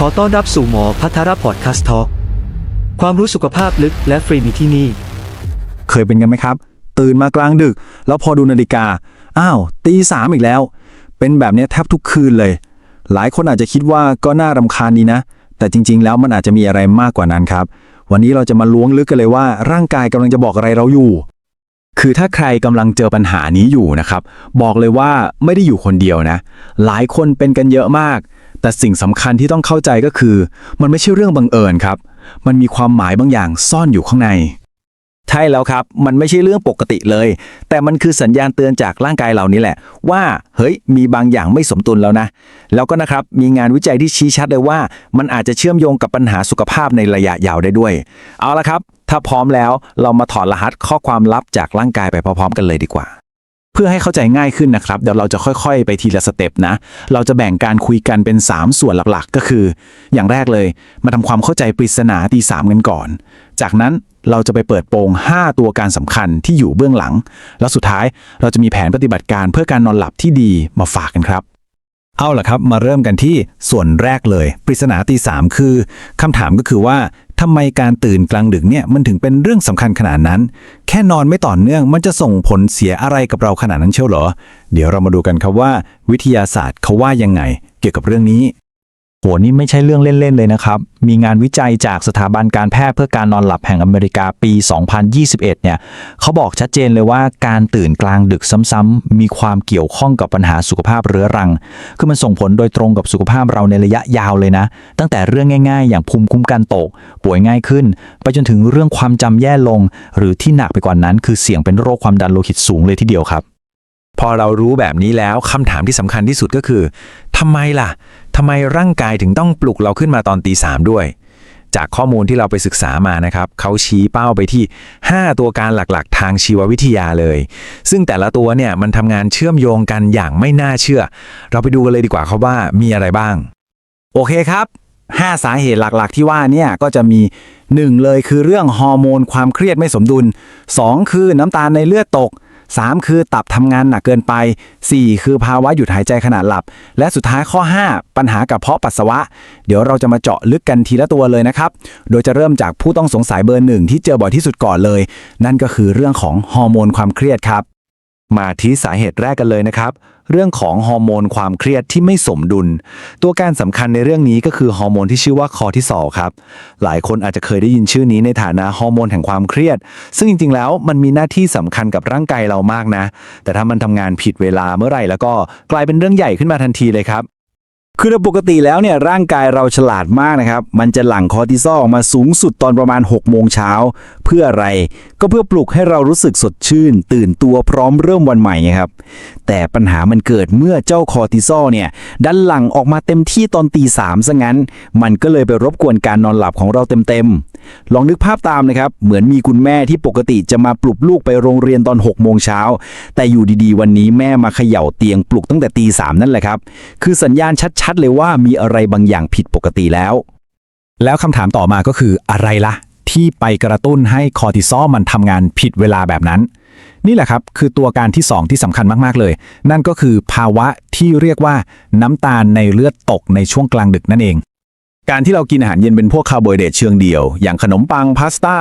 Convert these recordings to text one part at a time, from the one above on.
ขอต้อนรับสู่หมอพัทรพอดคาสต์ทอความรู้สุขภาพลึกและฟรีมีที่นี่ เคยเป็นกันไหมครับ ตื่นมากลางดึก แล้วพอดูนาฬิกา อ้าวตีสามอีกแล้ว เป็นแบบนี้แทบทุกคืนเลย หลายคนอาจจะคิดว่าก็น่ารำคาญดีนะ แต่จริง ๆ แล้วมันอาจจะมีอะไรมากกว่านั้นครับ วันนี้เราจะมาล้วงลึกกันเลยว่า ร่างกายกำลังจะบอกอะไรเราอยู่ คือถ้าใครกำลังเจอปัญหานี้อยู่นะครับ บอกเลยว่าไม่ได้อยู่คนเดียวนะ หลายคนเป็นกันเยอะมาก แต่สิ่งสำคัญที่ต้องเข้าใจก็คือ มันไม่ใช่เรื่องบังเอิญครับ มันมีความหมายบางอย่างซ่อนอยู่ข้างใน ใช่แล้วครับ มันไม่ใช่เรื่องปกติเลย แต่มันคือสัญญาณเตือนจากร่างกายเรานี่แหละ ว่า เฮ้ย มีบางอย่างไม่สมดุลแล้วนะ แล้วก็นะครับ มีงานวิจัยที่ชี้ชัดเลยว่า มันอาจจะเชื่อมโยงกับปัญหาสุขภาพในระยะยาวได้ด้วย เอาละครับ ถ้าพร้อมแล้ว เรามาถอดรหัสข้อความลับจากร่างกายไปพร้อมๆกันเลยดีกว่า พื่อให้เข้าใจง่ายขึ้นนะครับ เดี๋ยวเราจะค่อยๆ ไปทีละสเต็ปนะ เราจะแบ่งการคุยกันเป็น 3 ส่วนหลักๆ ก็คือ อย่างแรกเลย มาทำความเข้าใจปริศนาตีสามกันก่อน จากนั้นเราจะไปเปิดโปง 5 ตัวการสำคัญที่อยู่เบื้องหลัง แล้วสุดท้ายเราจะมีแผนปฏิบัติการเพื่อการนอนหลับที่ดีมาฝากกันครับ เอาล่ะครับ มาเริ่มกันที่ส่วนแรกเลย ปริศนาตีสามคือคำถามก็คือว่าำไมการตื่นกลางดึกเนี่ยมันถึงเป็นเรื่องสำคัญขนาดนั้น แค่นอนไม่ต่อเนื่องมันจะส่งผลเสียอะไรกับเราขนาดนั้นเชียวเหรอ เดี๋ยวเรามาดูกันครับว่า วิทยาศาสตร์เขาว่ายังไง เกี่ยวกับเรื่องนี้ หนี่ไม่ใช่เรื่องเล่น ๆ เลยนะครับ มีงานวิจัยจากสถาบันการแพทย์เพื่อการนอนหลับแห่งอเมริกาปี 2021 เนี่ยเขาบอกชัดเจนเลยว่าการตื่นกลางดึกซ้ำๆมีความเกี่ยวข้องกับปัญหาสุขภาพเรื้อรัง คือมันส่งผลโดยตรงกับสุขภาพเราในระยะยาวเลยนะ ตั้งแต่เรื่องง่าย ๆ อย่างภูมิคุ้มกันตก ป่วยง่ายขึ้น ไปจนถึงเรื่องความจำแย่ลง หรือที่หนักไปกว่านั้น คือเสี่ยงเป็นโรคความดันโลหิตสูงเลยทีเดียวครับ พอเรารู้แบบนี้แล้วคำถามที่สำคัญที่สุดก็คือทำไมล่ะทำไมร่างกายถึงต้องปลุกเราขึ้นมาตอนตีสามด้วย จากข้อมูลที่เราไปศึกษามานะครับเขาชี้เป้าไปที่ 5 ตัวการหลักๆ ทางชีววิทยาเลย ซึ่งแต่ละตัวเนี่ยมันทำงานเชื่อมโยงกันอย่างไม่น่าเชื่อ เราไปดูกันเลยดีกว่าครับว่ามีอะไรบ้าง โอเคครับ 5 สาเหตุหลักๆ ที่ว่าเนี่ยก็จะมี 1 เลยคือเรื่องฮอร์โมนความเครียดไม่สมดุล 2 คือน้ำตาลในเลือดตก 3 คือตับทำงานหนักเกินไป 4 คือภาวะหยุดหายใจขณะหลับ และสุดท้ายข้อ 5 ปัญหากับเพาะปัสสาวะ เดี๋ยวเราจะมาเจาะลึกกันทีละตัวเลยนะครับ โดยจะเริ่มจากผู้ต้องสงสัยเบอร์หนึ่งที่เจอบ่อยที่สุดก่อนเลย นั่นก็คือเรื่องของฮอร์โมนความเครียดครับ มาที่สาเหตุแรกกันเลยนะครับ เรื่องของฮอร์โมนความเครียดที่ไม่สมดุล ตัวการสำคัญในเรื่องนี้ก็คือฮอร์โมนที่ชื่อว่าคอร์ติซอลครับ หลายคนอาจจะเคยได้ยินชื่อนี้ในฐานะฮอร์โมนแห่งความเครียด ซึ่งจริงๆแล้วมันมีหน้าที่สำคัญกับร่างกายเรามากนะ แต่ถ้ามันทำงานผิดเวลาเมื่อไหร่แล้วก็กลายเป็นเรื่องใหญ่ขึ้นมาทันทีเลยครับ คือโดยปกติแล้วเนี่ยร่างกายเราฉลาดมากนะครับ มันจะหลั่งคอร์ติซอลออกมาสูงสุดตอนประมาณ 6 โมงเช้า เพื่ออะไร ก็เพื่อปลุกให้เรารู้สึกสดชื่น ตื่นตัวพร้อมเริ่มวันใหม่ครับ แต่ปัญหามันเกิดเมื่อเจ้าคอร์ติซอลเนี่ยดันหลั่งออกมาเต็มที่ตอนตีสามซะงั้น มันก็เลยไปรบกวนการนอนหลับของเราเต็มๆ ลองนึกภาพตามนะครับ เหมือนมีคุณแม่ที่ปกติจะมาปลุกลูกไปโรงเรียนตอน6โมงเช้า แต่อยู่ดีๆ วันนี้แม่มาเขย่าเตียงปลุกตั้งแต่ตีสามนั่นแหละครับ คือสัญญาณชัดัดเลยว่ามีอะไรบางอย่างผิดปกติแล้ว แล้วคำถามต่อมาก็คืออะไรล่ะ ที่ไปกระตุ้นให้คอร์ติซอลมันทำงานผิดเวลาแบบนั้น นี่แหละครับ คือตัวการที่ 2 ที่สำคัญมากๆเลย นั่นก็คือภาวะที่เรียกว่าน้ำตาลในเลือดตกในช่วงกลางดึกนั่นเอง การที่เรากินอาหารเย็นเป็นพวกคาร์โบไฮเดรตเชิงเดียว อย่างขนมปังพาสต้า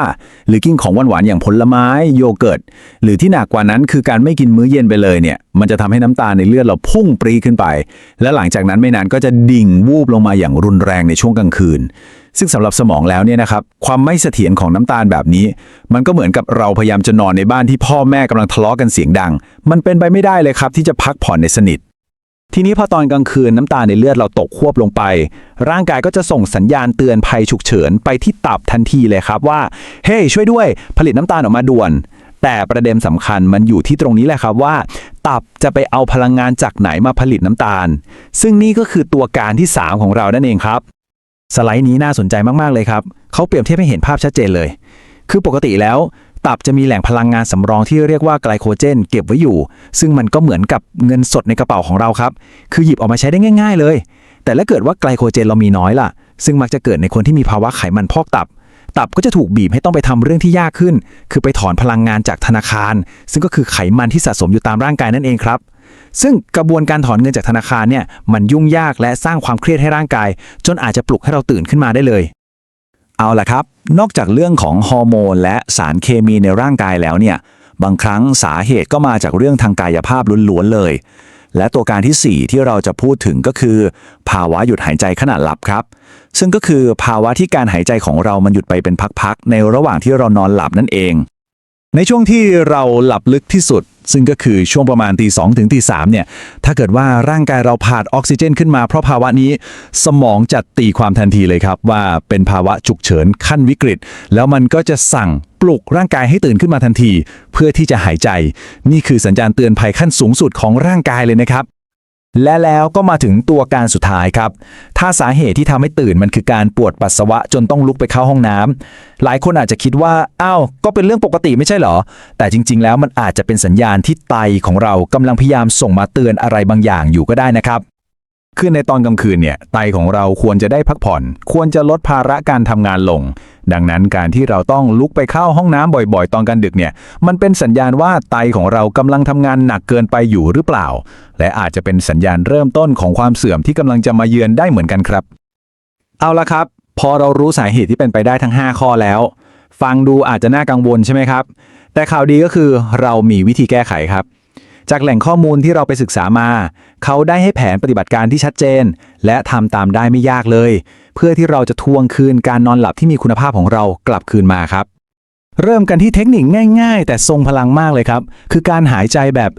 หรือกินของหวานๆอย่างผลไม้โยเกิร์ต หรือที่หนักกว่านั้นคือการไม่กินมื้อเย็นไปเลยเนี่ย มันจะทำให้น้ำตาลในเลือดเราพุ่งปรีขึ้นไป และหลังจากนั้นไม่นานก็จะดิ่งวูบลงมาอย่างรุนแรงในช่วงกลางคืน ซึ่งสำหรับสมองแล้วเนี่ยนะครับความไม่เสถียรของน้ำตาลแบบนี้ มันก็เหมือนกับเราพยายามจะนอนในบ้านที่พ่อแม่กำลังทะเลาะกันเสียงดัง มันเป็นไปไม่ได้เลยครับที่จะพักผ่อนในสนิท ทีนี้พอตอนกลางคืนน้ำตาในเลือดเราตกควบลงไป ร่างกายก็จะส่งสัญญาณเตือนภัยฉุกเฉินไปที่ตับทันทีเลยครับว่า เฮ้ยช่วยด้วย ผลิตน้ำตาลออกมาด่วน แต่ประเด็นสำคัญมันอยู่ที่ตรงนี้แหละครับว่า ตับจะไปเอาพลังงานจากไหนมาผลิตน้ำตาล ซึ่งนี่ก็คือตัวการที่ 3 ของเรานั่นเองครับ สไลด์นี้น่าสนใจมากๆเลยครับเขาเปรียบเทียบให้เห็นภาพชัดเจนเลย คือปกติแล้ว ตับจะมีแหล่งพลังงานสำรองที่เรียกว่าไกลโคเจน เก็บไว้อยู่ ซึ่งมันก็เหมือนกับเงินสดในกระเป๋าของเราครับ คือหยิบออกมาใช้ได้ง่าย ๆ เลย แต่ถ้าเกิดว่าไกลโคเจนเรามีน้อยล่ะ ซึ่งมักจะเกิดในคนที่มีภาวะไขมันพอกตับ ตับก็จะถูกบีบให้ต้องไปทำเรื่องที่ยากขึ้น คือไปถอนพลังงานจากธนาคาร ซึ่งก็คือไขมันที่สะสมอยู่ตามร่างกายนั่นเองครับซึ่งกระบวนการถอนเงินจากธนาคารเนี่ยมันยุ่งยากและสร้างความเครียดให้ร่างกาย จนอาจจะปลุกให้เราตื่นขึ้นมาได้เลย เอาละครับ นอกจากเรื่องของฮอร์โมนและสารเคมีในร่างกายแล้วเนี่ย บางครั้งสาเหตุก็มาจากเรื่องทางกายภาพล้วนๆเลย และตัวการทีสี่ 4 ที่เราจะพูดถึงก็คือ ภาวะหยุดหายใจขณะหลับครับ ซึ่งก็คือภาวะที่การหายใจของเรามันหยุดไปเป็นพักๆในระหว่างที่เรานอนหลับนั่นเอง ในช่วงที่เราหลับลึกที่สุด ซึ่งก็คือช่วงประมาณตีสองถึงตีสามเนี่ยถ้าเกิดว่าร่างกายเราขาดออกซิเจนขึ้นมาเพราะภาวะนี้ สมองจะตีความทันทีเลยครับว่าเป็นภาวะฉุกเฉินขั้นวิกฤต แล้วมันก็จะสั่งปลุกร่างกายให้ตื่นขึ้นมาทันที เพื่อที่จะหายใจ นี่คือสัญญาณเตือนภัยขั้นสูงสุดของร่างกายเลยนะครับ และแล้วก็มาถึงตัวการสุดท้ายครับ ถ้าสาเหตุที่ทำให้ตื่นมันคือการปวดปัสสาวะจนต้องลุกไปเข้าห้องน้ำหลายคนอาจจะคิดว่า อ้าว ก็เป็นเรื่องปกติไม่ใช่หรอ แต่จริง ๆ แล้วมันอาจจะเป็นสัญญาณที่ไตของเรากำลังพยายามส่งมาเตือนอะไรบางอย่างอยู่ก็ได้นะครับ คือในตอนกลางคืนเนี่ยไตของเราควรจะได้พักผ่อน ควรจะลดภาระการทำงานลง ดังนั้นการที่เราต้องลุกไปเข้าห้องน้ำบ่อยๆ ตอนกลางดึกเนี่ย มันเป็นสัญญาณว่าไตของเรากำลังทำงานหนักเกินไปอยู่หรือเปล่า และอาจจะเป็นสัญญาณเริ่มต้นของความเสื่อมที่กำลังจะมาเยือนได้เหมือนกันครับ เอาละครับ พอเรารู้สาเหตุที่เป็นไปได้ทั้ง 5 ข้อแล้ว ฟังดูอาจจะน่ากังวลใช่ไหมครับ แต่ข่าวดีก็คือเรามีวิธีแก้ไขครับ จากแหล่งข้อมูลที่เราไปศึกษามา เขาได้ให้แผนปฏิบัติการที่ชัดเจน และทำตามได้ไม่ยากเลย เพื่อที่เราจะทวงคืนการนอนหลับที่มีคุณภาพของเรากลับคืนมาครับ เริ่มกันที่เทคนิคง่าย ๆ แต่ทรงพลังมากเลยครับ คือการหายใจแบบ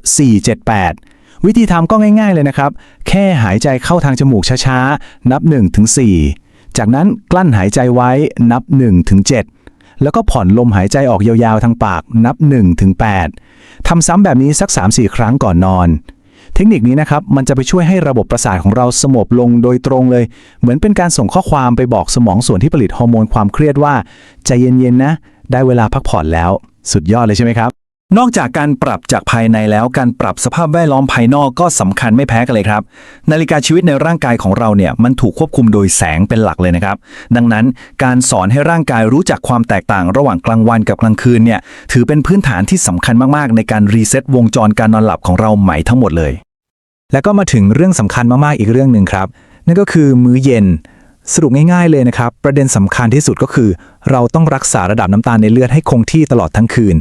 478 วิธีทำก็ง่าย ๆ เลยนะครับ แค่หายใจเข้าทางจมูกช้าๆ นับ1-4ถึง4จากนั้นกลั้นหายใจไว้นับ1-7ถึง7แล้วก็ผ่อนลมหายใจออกยาวๆทางปากนับ1-8ถึง8 ทำซ้ำแบบนี้สัก 3-4 ครั้งก่อนนอน เทคนิคนี้นะครับ มันจะไปช่วยให้ระบบประสาทของเราสงบลงโดยตรงเลย เหมือนเป็นการส่งข้อความไปบอกสมองส่วนที่ผลิตฮอร์โมนความเครียดว่าใจเย็นๆนะ ได้เวลาพักผ่อนแล้ว สุดยอดเลยใช่ไหมครับ นอกจากการปรับจากภายในแล้วการปรับสภาพแวดล้อมภายนอกก็สำคัญไม่แพ้กันเลยครับ นาฬิกาชีวิตในร่างกายของเราเนี่ยมันถูกควบคุมโดยแสงเป็นหลักเลยนะครับ ดังนั้นการสอนให้ร่างกายรู้จักความแตกต่างระหว่างกลางวันกับกลางคืนเนี่ยถือเป็นพื้นฐานที่สำคัญมากๆ ในการรีเซ็ตวงจรการนอนหลับของเราใหม่ทั้งหมดเลย แล้วก็มาถึงเรื่องสำคัญมากๆอีกเรื่องหนึ่งครับ นั่นก็คือมื้อเย็นสรุปง่ายๆเลยนะครับ ประเด็นสำคัญที่สุดก็คือ เราต้องรักษาระดับน้ำตาลในเลือดให้คงที่ตลอดทั้งคืน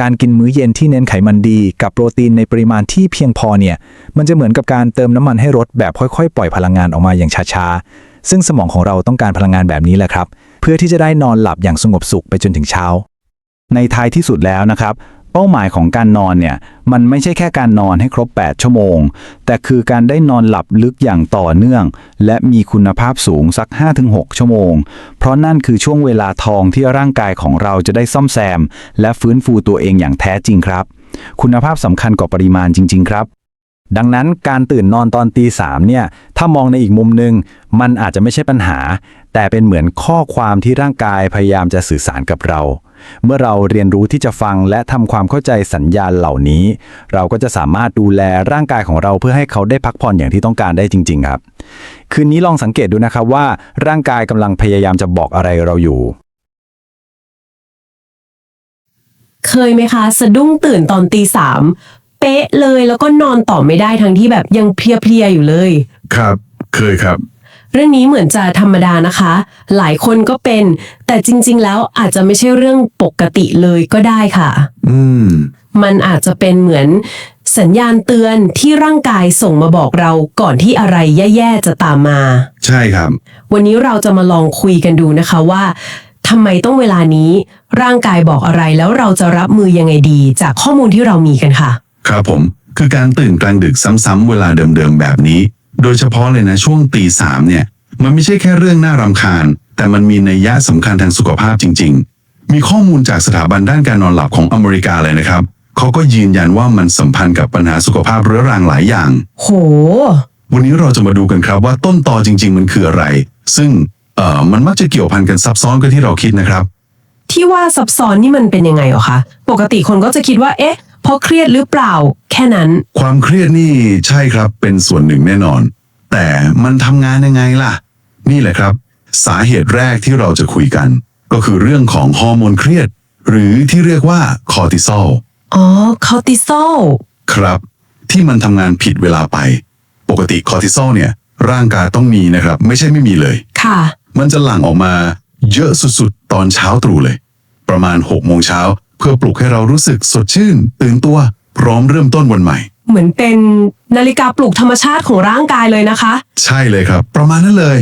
การกินมื้อเย็นที่เน้นไขมันดี กับโปรตีนในปริมาณที่เพียงพอเนี่ยมันจะเหมือนกับการเติมน้ำมันให้รถแบบค่อยๆ ปล่อยพลังงานออกมาอย่างช้าๆ ซึ่งสมองของเราต้องการพลังงานแบบนี้แหละครับ เพื่อที่จะได้นอนหลับอย่างสงบสุขไปจนถึงเช้า ในท้ายที่สุดแล้วนะครับ เป้าหมายของการนอนเนี่ยมันไม่ใช่แค่การนอนให้ครบ 8 ชั่วโมง แต่คือการได้นอนหลับลึกอย่างต่อเนื่อง และมีคุณภาพสูงสัก 5-6 ชั่วโมง เพราะนั่นคือช่วงเวลาทองที่ร่างกายของเราจะได้ซ่อมแซม และฟื้นฟูตัวเองอย่างแท้จริงครับ คุณภาพสำคัญกว่าปริมาณจริง ๆ ครับดังนั้นการตื่นนอนตอนตีสามเนี่ย ถ้ามองในอีกมุมหนึ่งมันอาจจะไม่ใช่ปัญหา แต่เป็นเหมือนข้อความที่ร่างกายพยายามจะสื่อสารกับเรา เมื่อเราเรียนรู้ที่จะฟังและทำความเข้าใจสัญญาณเหล่านี้ เราก็จะสามารถดูแลร่างกายของเราเพื่อให้เขาได้พักผ่อนอย่างที่ต้องการได้จริง ๆ ครับ คืนนี้ลองสังเกตดูนะครับว่า ร่างกายกำลังพยายามจะบอกอะไรเราอยู่ เคยไหมคะ สะดุ้งตื่นตอนตีสามเป๊ะเลยแล้วก็นอนต่อไม่ได้ทั้งที่แบบยังเพลียๆอยู่เลย ครับ เคยครับ เรื่องนี้เหมือนจะธรรมดานะคะ หลายคนก็เป็น แต่จริง ๆ แล้วอาจจะไม่ใช่เรื่องปกติเลยก็ได้ค่ะ อืม มันอาจจะเป็นเหมือนสัญญาณเตือนที่ร่างกายส่งมาบอกเราก่อนที่อะไรแย่ๆจะตามมา ใช่ครับ วันนี้เราจะมาลองคุยกันดูนะคะว่าทำไมต้องเวลานี้ ร่างกายบอกอะไรแล้วเราจะรับมือยังไงดีจากข้อมูลที่เรามีกันค่ะ ครับผม คือการตื่นกลางดึกซ้ำๆเวลาเดิมๆแบบนี้ โดยเฉพาะเลยนะช่วงตีสามเนี่ย มันไม่ใช่แค่เรื่องน่ารำคาญ แต่มันมีนัยยะสำคัญทางสุขภาพจริง ๆ มีข้อมูลจากสถาบันด้านการนอนหลับของอเมริกาเลยนะครับเขาก็ยืนยันว่ามันสัมพันธ์กับปัญหาสุขภาพเรื้อรังหลายอย่าง โห วันนี้เราจะมาดูกันครับว่าต้นตอจริง ๆ มันคืออะไร ซึ่งเอ่อมันมักจะเกี่ยวพันกันซับซ้อนกว่าที่เราคิดนะครับ ที่ว่าซับซ้อนนี่มันเป็นยังไงเหรอคะ ปกติคนก็จะคิดว่า เอ๊ะ เพราะเครียดหรือเปล่า แค่นั้น ความเครียดนี่ใช่ครับเป็นส่วนหนึ่งแน่นอน แต่มันทำงานยังไงล่ะ นี่แหละครับ สาเหตุแรกที่เราจะคุยกัน ก็คือเรื่องของฮอร์โมนเครียด หรือที่เรียกว่าคอร์ติซอลอ๋อคอร์ติซอลครับทที่มันทำงานผิดเวลาไป ปกติคอร์ติซอลเนี่ย ร่างกายต้องมีนะครับ ไม่ใช่ไม่มีเลย ค่ะ มันจะหลั่งออกมาเยอะสุดๆ ตอนเช้าตรู่เลย ประมาณ6โมงเช้า เพื่อปลุกให้เรารู้สึกสดชื่น ตื่นตัวพร้อมเริ่มต้นวันใหม่ เหมือนเป็นนาฬิกาปลุกธรรมชาติของร่างกายเลยนะคะ ใช่เลยครับ ประมาณนั้นเลย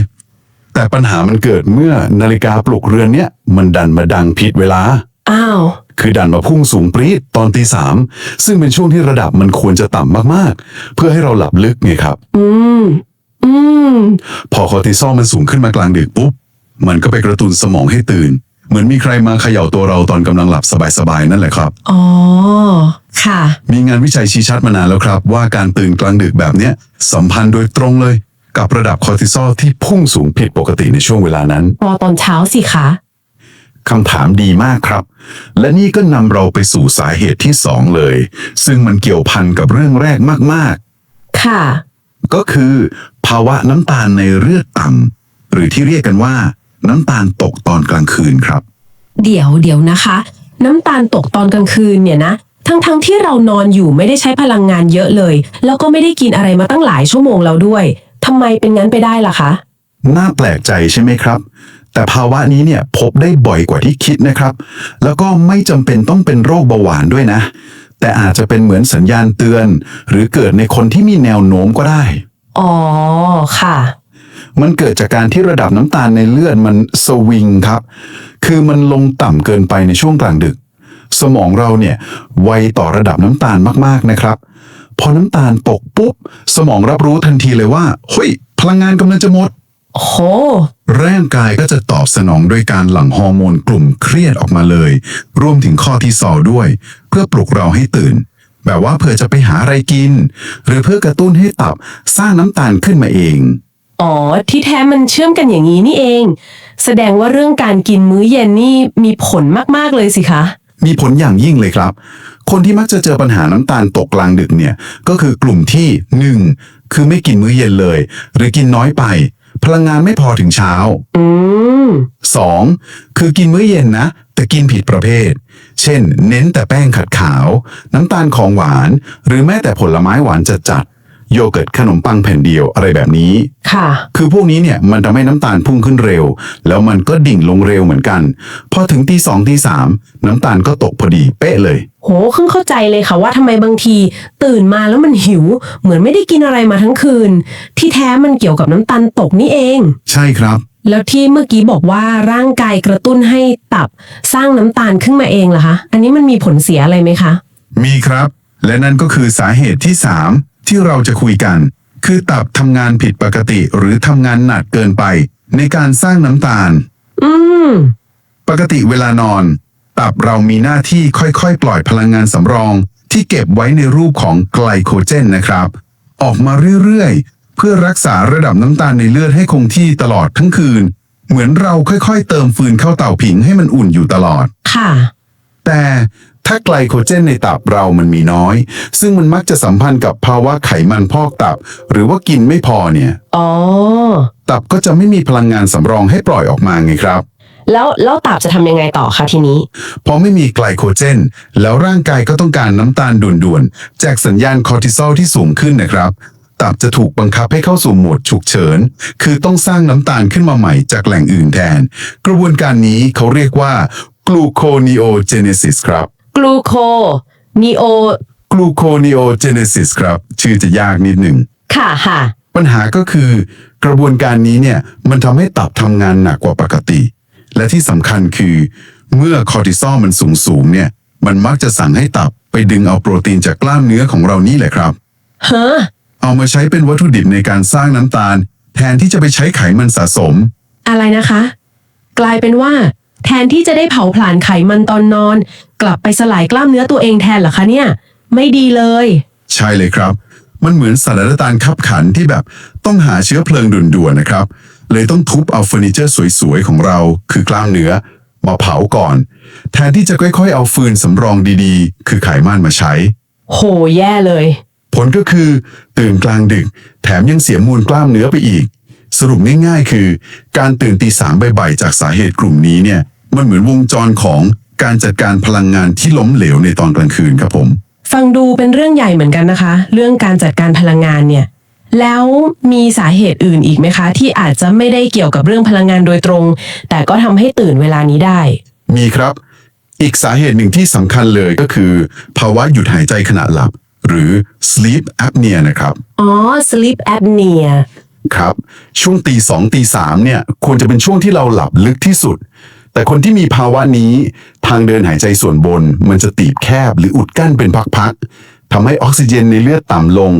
แต่ปัญหามันเกิดเมื่อนาฬิกาปลุกเรือนเนี้ยมันดันมาดังผิดเวลา อ้าว คือดันมาพุ่งสูงปรี๊ดตอนตีสามซึ่งเป็นช่วงที่ระดับมันควรจะต่ำมากๆ เพื่อให้เราหลับลึกไงครับ อืม อืม พอคอร์ติซอลมันสูงขึ้นมากลางดึกปุ๊บ มันก็ไปกระตุ้นสมองให้ตื่น เหมือนมีใครมาเขย่าตัวเราตอนกำลังหลับสบายๆนั่นแหละครับ อ๋อ ค่ะ มีงานวิจัยชี้ชัดมานานแล้วครับ ว่าการตื่นกลางดึกแบบเนี้ยสัมพันธ์โดยตรงเลย กับระดับคอร์ติซอลที่พุ่งสูงผิดปกติในช่วงเวลานั้น รอตอนเช้าสิคะ คำถามดีมากครับ และนี่ก็นำเราไปสู่สาเหตุที่สองเลย ซึ่งมันเกี่ยวพันกับเรื่องแรกมากค่ะ ๆ ก็คือ ภาวะน้ำตาลในเลือดต่ำหรือที่เรียกกันว่า น้ำตาลตกตอนกลางคืนครับ เดี๋ยวเดี๋ยวนะคะ น้ำตาลตกตอนกลางคืนเนี่ยนะ ทั้งทั้งที่เรานอนอยู่ไม่ได้ใช้พลังงานเยอะเลย แล้วก็ไม่ได้กินอะไรมาตั้งหลายชั่วโมงแล้วด้วยทำไมเป็นงั้นไปได้ล่ะคะ น่าแปลกใจใช่ไหมครับ แต่ภาวะนี้เนี่ยพบได้บ่อยกว่าที่คิดนะครับ แล้วก็ไม่จำเป็นต้องเป็นโรคเบาหวานด้วยนะ แต่อาจจะเป็นเหมือนสัญญาณเตือน หรือเกิดในคนที่มีแนวโน้มก็ได้ อ๋อค่ะ มันเกิดจากการที่ระดับน้ำตาลในเลือดมันสวิงครับ คือมันลงต่ำเกินไปในช่วงกลางดึก สมองเราเนี่ยไวต่อระดับน้ำตาลมากๆนะครับ พอน้ำตาลตกปุ๊บ สมองรับรู้ทันทีเลยว่าเฮ้ย พลังงานกำลังจะหมดโหร่างกายก็จะตอบสนองด้วยการหลั่งฮอร์โมนกลุ่มเครียดออกมาเลย รวมถึงข้อที่สอด้วย เพื่อปลุกเราให้ตื่น แบบว่าเผื่อจะไปหาอะไรกิน หรือเพื่อกระตุ้นให้ตับสร้างน้ำตาลขึ้นมาเอง อ๋อ ที่แท้มันเชื่อมกันอย่างนี้นี่เอง แสดงว่าเรื่องการกินมื้อเย็นนี่มีผลมากๆเลยสิคะ มีผลอย่างยิ่งเลยครับ คนที่มักจะเจอปัญหาน้ำตาลตกกลางดึกเนี่ย ก็คือกลุ่มที่ 1. คือไม่กินมื้อเย็นเลย หรือกินน้อยไป พลังงานไม่พอถึงเช้า อืม 2. คือกินมื้อเย็นนะ แต่กินผิดประเภท เช่น เน้นแต่แป้งขัดขาว น้ำตาลของหวาน หรือแม้แต่ผลไม้หวานจัดๆ โยเกิร์ตขนมปังแผ่นเดียวอะไรแบบนี้ ค่ะ คือพวกนี้เนี่ยมันทำให้น้ำตาลพุ่งขึ้นเร็ว แล้วมันก็ดิ่งลงเร็วเหมือนกัน พอถึงตีสองตีสามน้ำตาลก็ตกพอดีเป๊ะเลย โหเพิ่งเข้าใจเลยค่ะว่าทำไมบางที ตื่นมาแล้วมันหิว เหมือนไม่ได้กินอะไรมาทั้งคืน ที่แท้มันเกี่ยวกับน้ำตาลตกนี่เอง ใช่ครับแล้วที่เมื่อกี้บอกว่าร่างกายกระตุ้นให้ตับสร้างน้ำตาลขึ้นมาเองเหรอคะ อันนี้มันมีผลเสียอะไรไหมคะ มีครับ และนั่นก็คือสาเหตุที่ 3 ที่เราจะคุยกัน คือตับทำงานผิดปกติหรือทำงานหนักเกินไป ในการสร้างน้ำตาล อืม ปกติเวลานอน ตับเรามีหน้าที่ค่อยๆ ปล่อยพลังงานสำรอง ที่เก็บไว้ในรูปของไกลโคเจนนะครับ ออกมาเรื่อยๆ เพื่อรักษาระดับน้ำตาลในเลือดให้คงที่ตลอดทั้งคืน เหมือนเราค่อยๆ เติมฟืนเข้าเตาผิงให้มันอุ่นอยู่ตลอด ค่ะ แต่ ถ้าไกลโคเจนในตับเรามันมีน้อย ซึ่งมันมักจะสัมพันธ์กับภาวะไขมันพอกตับ หรือว่ากินไม่พอเนี่ย อ๋อ ตับก็จะไม่มีพลังงานสำรองให้ปล่อยออกมาไงครับ แล้วแล้วตับจะทำยังไงต่อคะทีนี้ พอไม่มีไกลโคเจน แล้วร่างกายก็ต้องการน้ำตาลด่วนๆจากสัญญาณคอร์ติซอลที่สูงขึ้นนะครับ ตับจะถูกบังคับให้เข้าสู่โหมดฉุกเฉิน คือต้องสร้างน้ำตาลขึ้นมาใหม่จากแหล่งอื่นแทน กระบวนการนี้เขาเรียกว่ากลูโคนิโอเจเนซิสครับ กลูโคนีโอกลูโคนิโอเจเนซิสครับ ชื่อจะยากนิดหนึ่ง ค่ะค่ะ ปัญหาก็คือกระบวนการนี้เนี่ย มันทำให้ตับทำงานหนักกว่าปกติ และที่สำคัญคือ เมื่อคอร์ติซอลมันสูงสูงๆเนี่ย มันมักจะสั่งให้ตับไปดึงเอาโปรตีนจากกล้ามเนื้อของเรานี่แหละครับ เฮ้อ เอามาใช้เป็นวัตถุดิบในการสร้างน้ำตาล แทนที่จะไปใช้ไขมันสะสม อะไรนะคะ กลายเป็นว่า แทนที่จะได้เผาผลาญไขมันตอนนอน กลับไปสลายกล้ามเนื้อตัวเองแทนเหรอคะเนี่ย ไม่ดีเลย ใช่เลยครับ มันเหมือนสถานการณ์ขับขันที่แบบต้องหาเชื้อเพลิงด่วนๆนะครับ เลยต้องทุบเอาเฟอร์นิเจอร์สวยๆของเรา คือกล้ามเนื้อ มาเผาก่อน แทนที่จะค่อยๆ เอาฟืนสำรองดีๆ คือไขมันมาใช้ โหแย่เลย ผลก็คือ ตื่นกลางดึก แถมยังเสียมูลกล้ามเนื้อไปอีก สรุปง่ายๆ คือ การตื่นตีสามบ่ายๆจากสาเหตุกลุ่มนี้เนี่ย มันเหมือนวงจรของการจัดการพลังงานที่ล้มเหลวในตอนกลางคืนครับผม ฟังดูเป็นเรื่องใหญ่เหมือนกันนะคะ เรื่องการจัดการพลังงานเนี่ยแล้วมีสาเหตุอื่นอีกไหมคะ ที่อาจจะไม่ได้เกี่ยวกับเรื่องพลังงานโดยตรง แต่ก็ทำให้ตื่นเวลานี้ได้ มีครับ อีกสาเหตุหนึ่งที่สำคัญเลยก็คือ ภาวะหยุดหายใจขณะหลับ หรือ sleep apnea นะครับ อ๋อ sleep apnea ครับ ช่วงตีสองตีสามเนี่ย ควรจะเป็นช่วงที่เราหลับลึกที่สุด แต่คนที่มีภาวะนี้ทางเดินหายใจส่วนบน มันจะตีบแคบหรืออุดกั้นเป็นพักๆทำให้ออกซิเจนในเลือดต่ำลง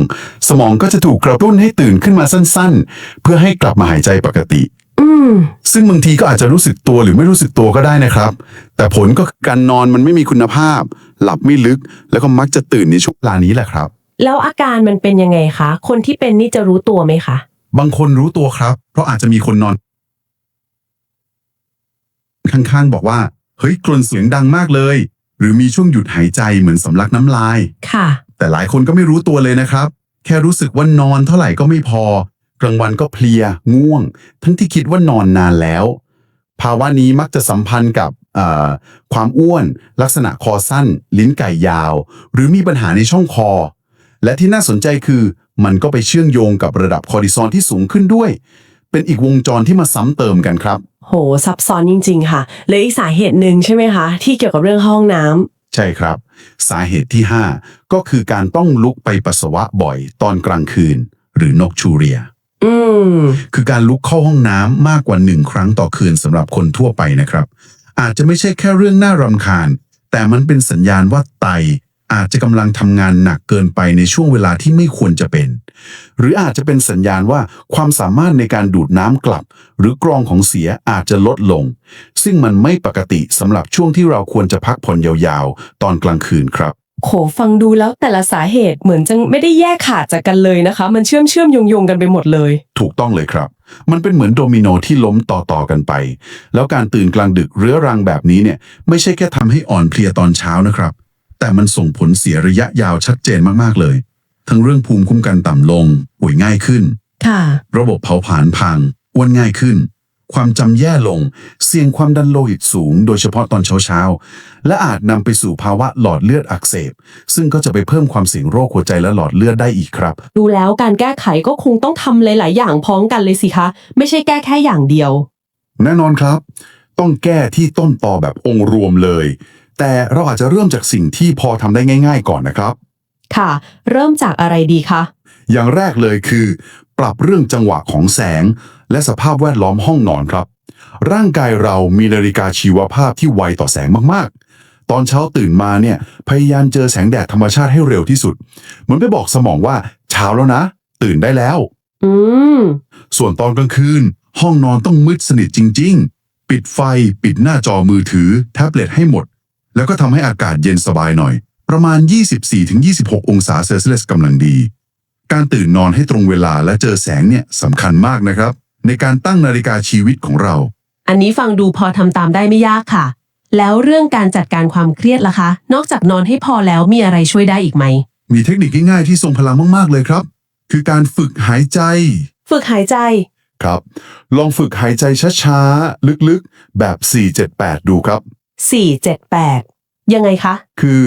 สมองก็จะถูกกระตุ้นให้ตื่นขึ้นมาสั้นๆ เพื่อให้กลับมาหายใจปกติอืมซึ่งบางทีก็อาจจะรู้สึกตัวหรือไม่รู้สึกตัวก็ได้นะครับ แต่ผลก็คือการนอนมันไม่มีคุณภาพ หลับไม่ลึก แล้วก็มักจะตื่นในช่วงเวลานี้แหละครับ แล้วอาการมันเป็นยังไงคะ คนที่เป็นนี่จะรู้ตัวไหมคะ บางคนรู้ตัวครับ เพราะอาจจะมีคนนอน ข้างๆบอกว่า เฮ้ยกรนเสียงดังมากเลย หรือมีช่วงหยุดหายใจเหมือนสำลักน้ำลาย ค่ะ แต่หลายคนก็ไม่รู้ตัวเลยนะครับ แค่รู้สึกว่านอนเท่าไหร่ก็ไม่พอ กลางวันก็เพลีย ง่วง ทั้งที่คิดว่านอนนานแล้ว ภาวะนี้มักจะสัมพันธ์กับเอ่อความอ้วน ลักษณะคอสั้น ลิ้นไก่ยาว หรือมีปัญหาในช่องคอ และที่น่าสนใจคือ มันก็ไปเชื่อมโยงกับระดับคอร์ติซอลที่สูงขึ้นด้วย เป็นอีกวงจรที่มาซ้ำเติมกันครับ โหซับซ้อนจริง ๆ ค่ะเหลืออีกสาเหตุหนึ่งใช่ไหมคะ ที่เกี่ยวกับเรื่องห้องน้ำใช่ครับ สาเหตุที่ 5 ก็คือการต้องลุกไปปัสสาวะบ่อยตอนกลางคืน หรือนกชูเรีย อืม คือการลุกเข้าห้องน้ำมากกว่าหนึ่งครั้งต่อคืนสำหรับคนทั่วไปนะครับ อาจจะไม่ใช่แค่เรื่องน่ารำคาญ แต่มันเป็นสัญญาณว่าไต อาจจะกำลังทำงานหนักเกินไปในช่วงเวลาที่ไม่ควรจะเป็น หรืออาจจะเป็นสัญญาณว่าความสามารถในการดูดน้ำกลับ หรือกรองของเสียอาจจะลดลง ซึ่งมันไม่ปกติสำหรับช่วงที่เราควรจะพักผ่อนยาวๆ ตอนกลางคืนครับโหฟังดูแล้วแต่ละสาเหตุเหมือนจะไม่ได้แยกขาดจากกันเลยนะคะ มันเชื่อมเชื่อมโยงโยงๆกันไปหมดเลย ถูกต้องเลยครับ มันเป็นเหมือนโดมิโนที่ล้มต่อๆกันไป แล้วการตื่นกลางดึกเรื้อรังแบบนี้เนี่ย ไม่ใช่แค่ทำให้อ่อนเพลียตอนเช้านะครับ แต่มันส่งผลเสียระยะยาวชัดเจนมากๆเลย ทั้งเรื่องภูมิคุ้มกันต่ำลง ป่วยง่ายขึ้น ค่ะ ระบบเผาผลาญพังอ้วนง่ายขึ้น ความจำแย่ลง เสี่ยงความดันโลหิตสูง โดยเฉพาะตอนเช้าๆ และอาจนำไปสู่ภาวะหลอดเลือดอักเสบ ซึ่งก็จะไปเพิ่มความเสี่ยงโรคหัวใจและหลอดเลือดได้อีกครับ ดูแล้วการแก้ไขก็คงต้องทำหลาย ๆ อย่างพร้อมกันเลยสิคะ ไม่ใช่แก้แค่อย่างเดียว แน่นอนครับ ต้องแก้ที่ต้นตอแบบองค์รวมเลย แต่เราอาจจะเริ่มจากสิ่งที่พอทำได้ง่าย ๆ ก่อนนะครับ ค่ะ เริ่มจากอะไรดีคะ อย่างแรกเลยคือ ปรับเรื่องจังหวะของแสง และสภาพแวดล้อมห้องนอนครับ ร่างกายเรามีนาฬิกาชีวภาพที่ไวต่อแสงมากๆ ตอนเช้าตื่นมาเนี่ยพยายามเจอแสงแดดธรรมชาติให้เร็วที่สุด เหมือนไปบอกสมองว่าเช้าแล้วนะ ตื่นได้แล้ว อืม ส่วนตอนกลางคืน ห้องนอนต้องมืดสนิทจริง ๆ ปิดไฟ ปิดหน้าจอมือถือ แท็บเล็ตให้หมด แล้วก็ทำให้อากาศเย็นสบายหน่อย ประมาณ 24-26 องศาเซลเซียสกำลังดี การตื่นนอนให้ตรงเวลาและเจอแสงเนี่ยสำคัญมากนะครับ ในการตั้งนาฬิกาชีวิตของเรา อันนี้ฟังดูพอทำตามได้ไม่ยากค่ะ แล้วเรื่องการจัดการความเครียดล่ะคะ นอกจากนอนให้พอแล้วมีอะไรช่วยได้อีกไหม มีเทคนิคง่ายๆที่ทรงพลังมากๆเลยครับ คือการฝึกหายใจ ฝึกหายใจ ครับ ลองฝึกหายใจช้าๆ ลึกๆ แบบ 478 ดูครับ 4 7 8 ยังไงคะ คือ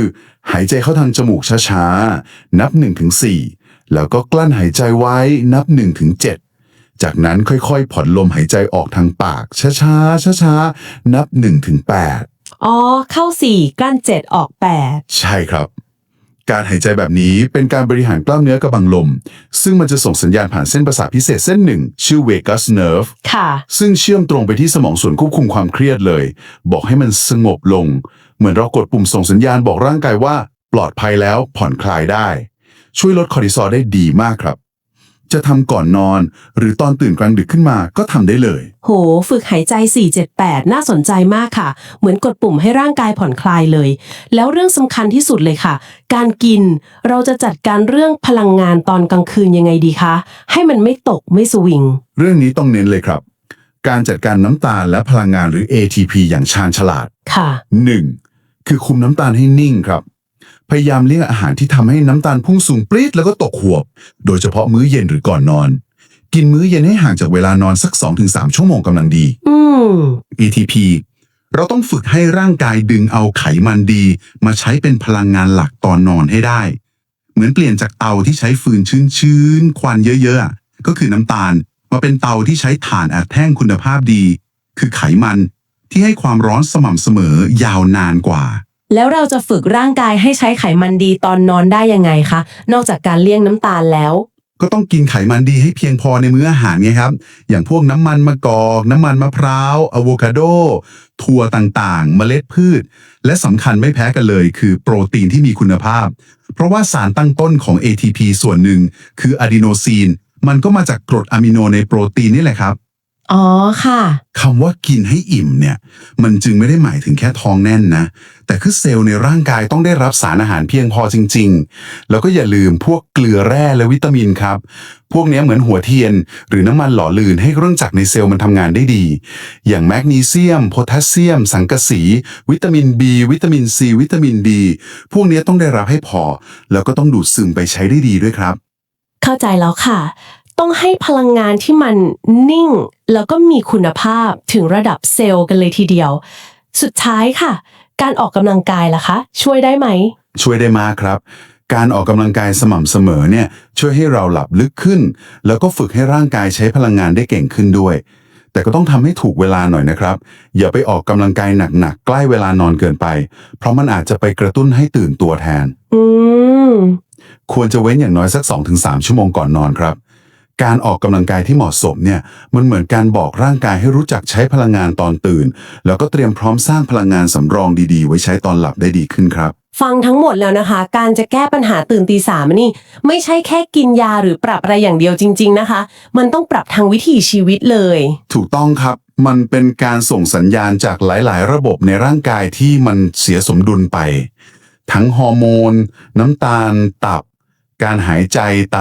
หายใจเข้าทางจมูกช้าๆ นับ1ถึง4แล้วก็กลั้นหายใจไว้นับ1ถึง7จากนั้นค่อยๆ ผ่อนลมหายใจออกทางปาก ช้าๆช้าๆนับ1ถึง8อ๋อ เข้า 4 กลั้น 7 ออก 8 ใช่ครับ การหายใจแบบนี้เป็นการบริหารกล้ามเนื้อกระบังลม ซึ่งมันจะส่งสัญญาณผ่านเส้นประสาทพิเศษเส้นหนึ่ง ชื่อ vagus nerve ค่ะ ซึ่งเชื่อมตรงไปที่สมองส่วนควบคุมความเครียดเลย บอกให้มันสงบลง เหมือนเรากดปุ่มส่งสัญญาณบอกร่างกายว่า ปลอดภัยแล้วผ่อนคลายได้ ช่วยลดคอร์ติซอลได้ดีมากครับ จะทำก่อนนอน หรือตอนตื่นกลางดึกขึ้นมาก็ทำได้เลย โห ฝึกหายใจ 478 น่าสนใจมากค่ะ เหมือนกดปุ่มให้ร่างกายผ่อนคลายเลย แล้วเรื่องสำคัญที่สุดเลยค่ะ การกิน เราจะจัดการเรื่องพลังงานตอนกลางคืนยังไงดีคะ ให้มันไม่ตกไม่สวิง เรื่องนี้ต้องเน้นเลยครับ การจัดการน้ำตาลและพลังงานหรือ ATP อย่างชาญฉลาดค่ะ 1. คือคุมน้ำตาลให้นิ่งครับ พยายามเลี่ยงอาหารที่ทำให้น้ำตาลพุ่งสูงปรี๊ดแล้วก็ตกหวบ โดยเฉพาะมื้อเย็นหรือก่อนนอน กินมื้อเย็นให้ห่างจากเวลานอนสัก 2-3 ชั่วโมงกำลังดีอืม ATP เราต้องฝึกให้ร่างกายดึงเอาไขมันดี มาใช้เป็นพลังงานหลักตอนนอนให้ได้ เหมือนเปลี่ยนจากเตาที่ใช้ฟืนชื้นๆ ควันเยอะๆอะก็คือน้ำตาล มาเป็นเตาที่ใช้ถ่านอัดแท่งคุณภาพดี คือไขมันที่ให้ความร้อนสม่ำเสมอยาวนานกว่า แล้วเราจะฝึกร่างกายให้ใช้ไขมันดีตอนนอนได้ยังไงคะ นอกจากการเลี่ยงน้ำตาลแล้ว ก็ต้องกินไขมันดีให้เพียงพอในมื้ออาหารไงครับ อย่างพวกน้ำมันมะกอก น้ำมันมะพร้าวอะโวคาโด ถั่วต่างๆ เมล็ดพืช และสำคัญไม่แพ้กันเลยคือโปรตีนที่มีคุณภาพ เพราะว่าสารตั้งต้นของ ATP ส่วนหนึ่ง คืออะดีโนซีน มันก็มาจากกรดอะมิโนในโปรตีนนี่แหละครับ อ๋อค่ะ คำว่ากินให้อิ่มเนี่ย มันจึงไม่ได้หมายถึงแค่ท้องแน่นนะ แต่คือเซลล์ในร่างกายต้องได้รับสารอาหารเพียงพอจริง ๆ แล้วก็อย่าลืมพวกเกลือแร่และวิตามินครับ พวกเนี้ยเหมือนหัวเทียน หรือน้ำมันหล่อลื่นให้เครื่องจักรในเซลล์มันทำงานได้ดี อย่างแมกนีเซียมโพแทสเซียม สังกะสี วิตามิน B วิตามิน C วิตามิน D พวกเนี้ยต้องได้รับให้พอ แล้วก็ต้องดูดซึมไปใช้ได้ดีด้วยครับ เข้าใจแล้วค่ะ ต้องให้พลังงานที่มันนิ่ง แล้วก็มีคุณภาพถึงระดับเซลล์กันเลยทีเดียว สุดท้ายค่ะ การออกกำลังกายล่ะคะ ช่วยได้ไหม ช่วยได้มากครับ การออกกำลังกายสม่ำเสมอเนี่ยช่วยให้เราหลับลึกขึ้น แล้วก็ฝึกให้ร่างกายใช้พลังงานได้เก่งขึ้นด้วย แต่ก็ต้องทำให้ถูกเวลาหน่อยนะครับ อย่าไปออกกำลังกายหนักๆใกล้เวลานอนเกินไป เพราะมันอาจจะไปกระตุ้นให้ตื่นตัวแทน อืม ควรจะเว้นอย่างน้อยสัก 2-3 ชั่วโมงก่อนนอนครับ การออกกำลังกายที่เหมาะสมเนี่ยมันเหมือนการบอกร่างกายให้รู้จักใช้พลังงานตอนตื่น แล้วก็เตรียมพร้อมสร้างพลังงานสำรองดีๆ ไว้ใช้ตอนหลับได้ดีขึ้นครับ ฟังทั้งหมดแล้วนะคะ การจะแก้ปัญหาตื่นตีสามนี่ ไม่ใช่แค่กินยาหรือปรับอะไรอย่างเดียวจริง ๆนะคะ มันต้องปรับทางวิถีชีวิตเลย ถูกต้องครับมันเป็นการส่งสัญญาณจากหลาย ๆ ระบบในร่างกายที่มันเสียสมดุลไป ทั้งฮอร์โมน น้ำตาล ตับ การหายใจไต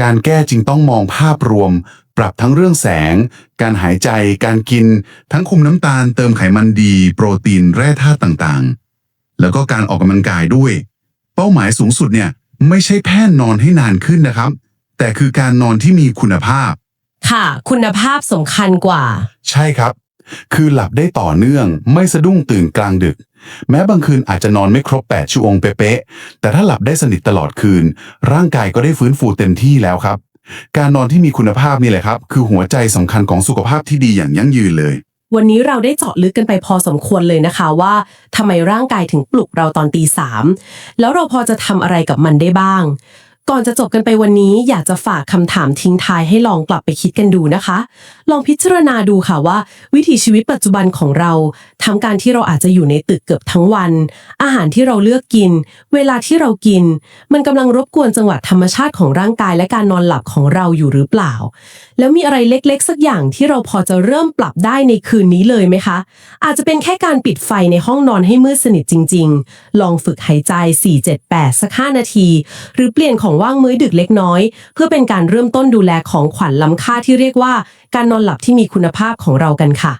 การแก้จึงต้องมองภาพรวม ปรับทั้งเรื่องแสง การหายใจ การกิน ทั้งคุมน้ำตาลเติมไขมันดี โปรตีนแร่ธาตุต่างๆ แล้วก็การออกกำลังกายด้วย เป้าหมายสูงสุดเนี่ยไม่ใช่แค่นอนให้นานขึ้นนะครับ แต่คือการนอนที่มีคุณภาพ ค่ะ คุณภาพสำคัญกว่า ใช่ครับ คือหลับได้ต่อเนื่อง ไม่สะดุ้งตื่นกลางดึก แม้บางคืนอาจจะนอนไม่ครบ 8 ชั่วโมงเป๊ะๆ แต่ถ้าหลับได้สนิทตลอดคืน ร่างกายก็ได้ฟื้นฟูเต็มที่แล้วครับ การนอนที่มีคุณภาพนี่แหละครับ คือหัวใจสำคัญของสุขภาพที่ดีอย่างยั่งยืนเลย วันนี้เราได้เจาะลึกกันไปพอสมควรเลยนะคะว่าทำไมร่างกายถึงปลุกเราตอนตีสามแล้วเราพอจะทำอะไรกับมันได้บ้าง ก่อนจะจบกันไปวันนี้อยากจะฝากคำถามทิ้งท้ายให้ลองกลับไปคิดกันดูนะคะ ลองพิจารณาดูค่ะว่า วิถีชีวิตปัจจุบันของเราทั้งการที่เราอาจจะอยู่ในตึกเกือบทั้งวัน อาหารที่เราเลือกกิน เวลาที่เรากิน มันกำลังรบกวนจังหวะธรรมชาติของร่างกายและการนอนหลับของเราอยู่หรือเปล่า แล้วมีอะไรเล็กๆ สักอย่างที่เราพอจะเริ่มปรับได้ในคืนนี้เลยไหมคะ อาจจะเป็นแค่การปิดไฟในห้องนอนให้มืดสนิทจริง ๆ ลองฝึกหายใจ 4-7-8 สัก 5 นาที หรือเปลี่ยนของว่างมื้อดึกเล็กน้อย เพื่อเป็นการเริ่มต้นดูแลของขวัญล้ำค่าที่เรียกว่า การนอนหลับที่มีคุณภาพของเรากันค่ะ